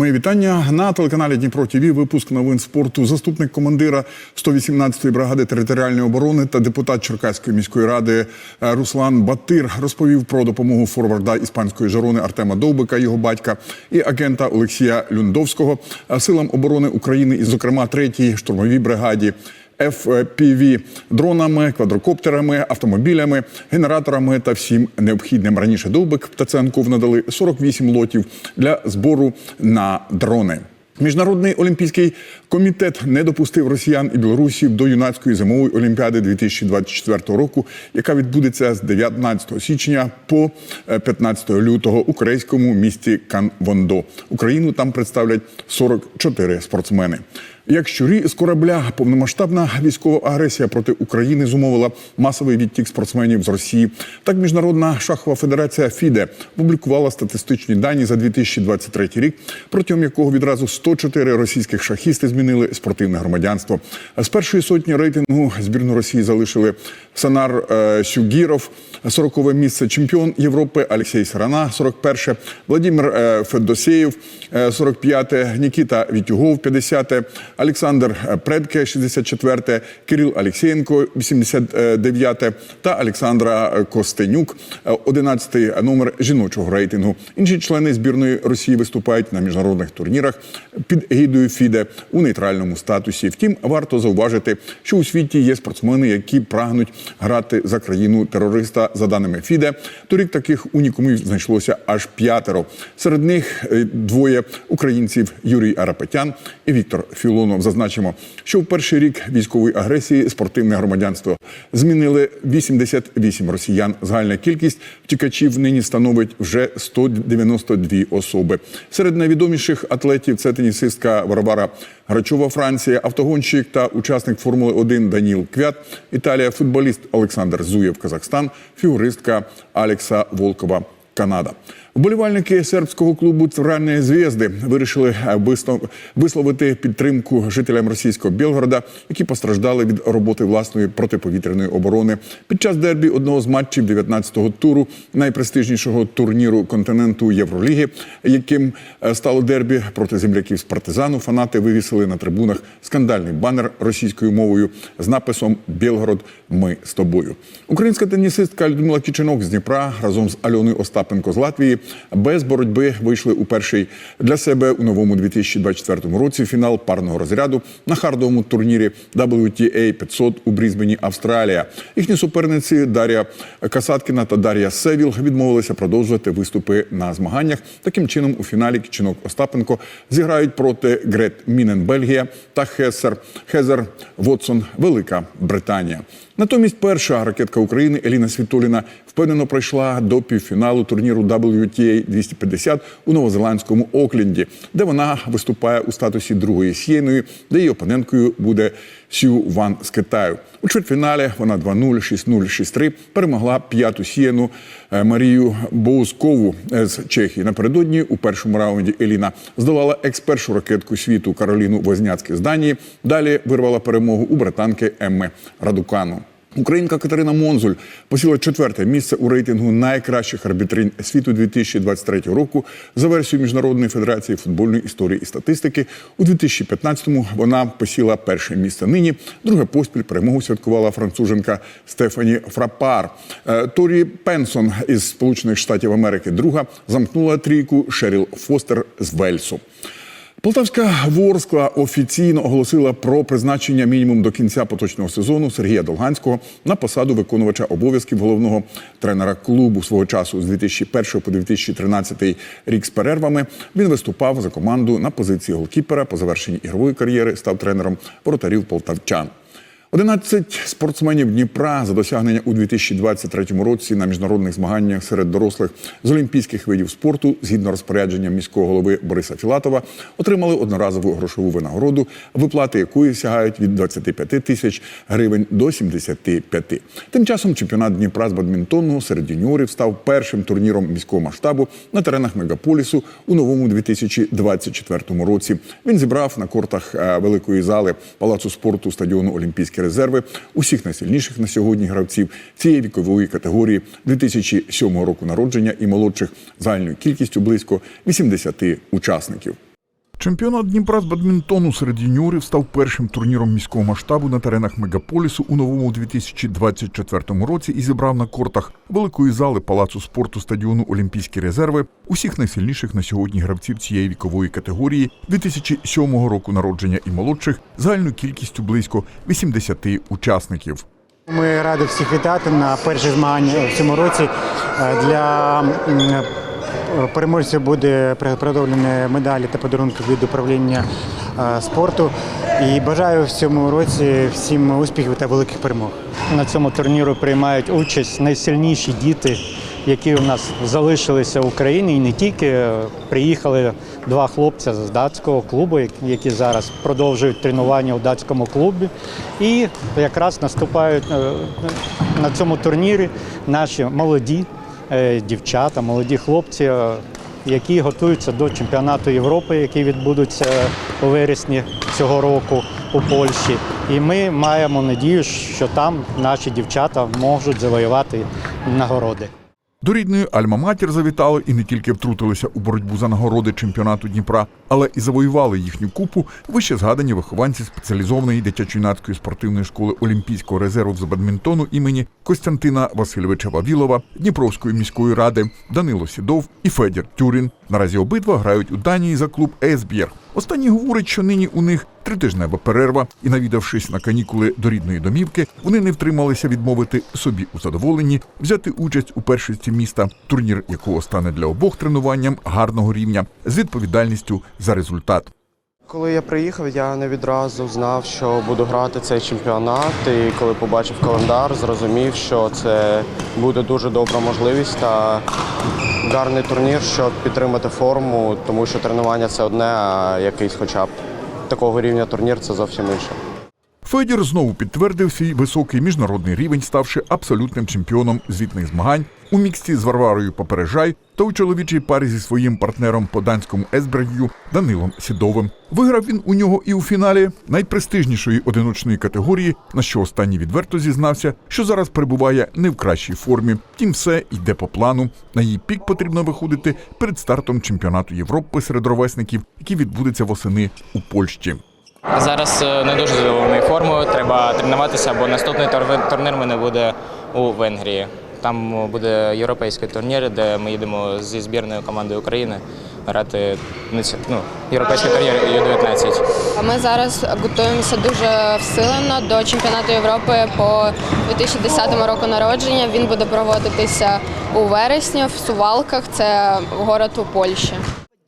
Мої вітання на телеканалі Дніпро Тіві. Випуск новин спорту. Заступник командира 118-ї бригади територіальної оборони та депутат Черкаської міської ради е, Руслан Батир розповів про допомогу форварда іспанської жарони Артема Довбика, його батька, і агента Олексія Люндовського е, силам оборони України, і, зокрема, третій штурмовій бригаді. FPV дронами, квадрокоптерами, автомобілями, генераторами та всім необхідним. Раніше Довбик Птаценков надали 48 лотів для збору на дрони. Міжнародний олімпійський комітет не допустив росіян і білорусів до юнацької зимової олімпіади 2024 року, яка відбудеться з 19 січня по е, 15 лютого у корейському місті Канвондо. Україну там представлять 44 спортсмени. Як щурі з корабля повномасштабна військова агресія проти України зумовила масовий відтік спортсменів з Росії. Так міжнародна шахова федерація ФІДЕ публікувала статистичні дані за 2023 рік, протягом якого відразу 104 російських шахісти змінили спортивне громадянство. З першої сотні рейтингу збірну Росії залишили Санар е, Сюгіров, 40 місце чемпіон Європи Олексій Сарана, 41 Владимир е, Федосеєв, е, 45 Нікіта Вітюгов, 50 Олександр Предке, 64 Кирил Алексєєнко, 89 та Олександра Костенюк, 11 номер жіночого рейтингу. Інші члени збірної Росії виступають на міжнародних турнірах під егідою ФІДЕ у нейтральному статусі. Втім, варто зауважити, що у світі є спортсмени, які прагнуть грати за країну терориста. За даними ФІДЕ, торік таких унікумів знайшлося аж п'ятеро. Серед них е, двоє українців Юрій Арапетян і Віктор Філонов. Зазначимо, що в перший рік військової агресії спортивне громадянство змінили 88 росіян. Загальна кількість втікачів нині становить вже 192 особи. Серед найвідоміших атлетів це тенісистка Варвара Грачова, Франція, автогонщик та учасник Формули 1 Даніл Квят, Італія, футболіст Олександр Зуєв, Казахстан, фігуристка Алекса Волкова. Канада. Вболівальники сербського клубу Центральної зв'язди вирішили е, висловити підтримку жителям російського Білгорода, які постраждали від роботи власної протиповітряної оборони під час дербі одного з матчів 19-го туру найпрестижнішого турніру континенту Євроліги, яким е, стало дербі проти земляків з партизану. Фанати вивісили на трибунах скандальний банер російською мовою з написом Білгород. Ми з тобою. Українська тенісистка Людмила Кіченок з Дніпра разом з Альоною Остапенко з Латвії без боротьби вийшли у перший для себе у новому 2024 році фінал парного розряду на хардовому турнірі WTA 500 у Брізбені, Австралія. Їхні суперниці Дар'я Касаткіна та Дар'я Севіл відмовилися продовжувати виступи на змаганнях. Таким чином, у фіналі Кіченок Остапенко зіграють проти Грет Мінен Бельгія та Хесер Хезер Вотсон Велика Британія. Натомість перша ракетка України Еліна Світоліна впевнено пройшла до півфіналу турніру WTA 250 у новозеландському Окленді, де вона виступає у статусі другої сієної, де її опоненткою буде Сю Ван з Китаю. У чвертьфіналі вона 2-0, 6-0, 6-3 перемогла п'яту сієну е, Марію Боускову е, з Чехії. Напередодні у першому раунді Еліна здолала екс-першу ракетку світу Кароліну Возняцьке з Данії. Далі вирвала перемогу у британки Емми Радукану. Українка Катерина Монзуль посіла четверте місце у рейтингу найкращих арбітринь світу 2023 року за версією Міжнародної федерації футбольної історії і статистики. У 2015-му вона посіла перше місце. Нині друге поспіль перемогу святкувала француженка Стефані Фрапар. Е, Торі Пенсон із Сполучених Штатів Америки друга замкнула трійку Шеріл Фостер з Вельсу. Полтавська Ворскла офіційно оголосила про призначення мінімум до кінця поточного сезону Сергія Долганського на посаду виконувача обов'язків головного тренера клубу свого часу з 2001 по 2013 рік з перервами. Він виступав за команду на позиції голкіпера. По завершенні ігрової кар'єри став тренером воротарів полтавчан. 11 спортсменів Дніпра за досягнення у 2023 році на міжнародних змаганнях серед дорослих з олімпійських видів спорту, згідно розпорядження міського голови Бориса Філатова, отримали одноразову грошову винагороду, виплати якої сягають від 25 тисяч гривень до 75. Тим часом чемпіонат Дніпра з бадмінтону серед юніорів став першим турніром міського масштабу на теренах мегаполісу у новому 2024 році. Він зібрав на кортах е, великої зали палацу спорту стадіону Олімпійські резерви усіх найсильніших на сьогодні гравців цієї вікової категорії 2007 року народження і молодших загальною кількістю близько 80 учасників. Чемпіонат Дніпра з бадмінтону серед юніорів став першим турніром міського масштабу на теренах мегаполісу у новому 2024 році і зібрав на кортах великої зали палацу спорту стадіону Олімпійські резерви усіх найсильніших на сьогодні гравців цієї вікової категорії 2007 року народження і молодших загальною кількістю близько 80 учасників. Ми раді всіх вітати на перші змагання в цьому році. Е, Для м, буде приготовлені медалі та подарунки від управління е, спорту. І бажаю в цьому році всім успіхів та великих перемог. На цьому турніру приймають участь найсильніші діти, які у нас залишилися в Україні, і не тільки приїхали два хлопця з датського клубу, які зараз продовжують тренування у датському клубі. І якраз наступають е, на цьому турнірі наші молоді е, дівчата, молоді хлопці. е, Які готуються до чемпіонату Європи, який відбудеться у вересні цього року у Польщі. І ми маємо надію, що там наші дівчата можуть завоювати нагороди. До рідної Альма-Матір завітали і не тільки втрутилися у боротьбу за нагороди чемпіонату Дніпра, але і завоювали їхню купу вище згадані вихованці спеціалізованої дитячо-юнацької спортивної школи Олімпійського резерву з бадмінтону імені Костянтина Васильовича Вавілова, Дніпровської міської ради, Данило Сідов і Федір Тюрін. Наразі обидва грають у Данії за клуб Есбєр. Останній говорить, що нині у них тритижнева перерва, і навідавшись на канікули до рідної домівки, вони не втрималися відмовити собі у задоволенні взяти участь у першості міста, турнір якого стане для обох тренуванням гарного рівня з відповідальністю за результат. Коли я приїхав, я не відразу знав, що буду грати цей чемпіонат. І коли побачив календар, зрозумів, що це буде дуже добра можливість та гарний турнір, щоб підтримати форму, тому що тренування це одне, а якийсь хоча б такого рівня турнір це зовсім інше. Федір знову підтвердив свій високий міжнародний рівень, ставши абсолютним чемпіоном звітних змагань у міксті з Варварою Попережай та у чоловічій парі зі своїм партнером по данському Есбергю Данилом Сідовим. Виграв він у нього і у фіналі найпрестижнішої одиночної категорії, на що останній відверто зізнався, що зараз перебуває не в кращій формі. Втім, все йде по плану. На її пік потрібно виходити перед стартом чемпіонату Європи серед ровесників, який відбудеться восени у Польщі. Зараз е, не дуже задоволений формою. Треба тренуватися, бо наступний турнір мене буде у Венгрії. Там буде європейський турнір, де ми їдемо зі збірною командою України грати ну, європейський турнір Ю-19. Ми зараз готуємося дуже всилено до чемпіонату Європи по 2010 року народження. Він буде проводитися у вересні в Сувалках. Це город у Польщі.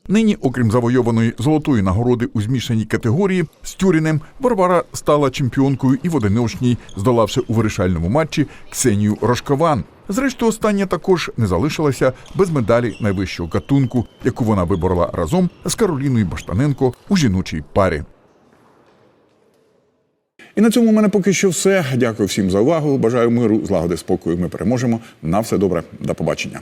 Нині, окрім завойованої золотої нагороди у змішаній категорії з Тюрінем, Варвара стала чемпіонкою і в одиночній, здолавши у вирішальному матчі Ксенію Рожкован. Зрештою, остання також не залишилася без медалі найвищого гатунку, яку вона виборола разом з Кароліною Баштаненко у жіночій парі. І на цьому у мене поки що все. Дякую всім за увагу. Бажаю миру, злагоди, спокою. Ми переможемо. На все добре. До побачення.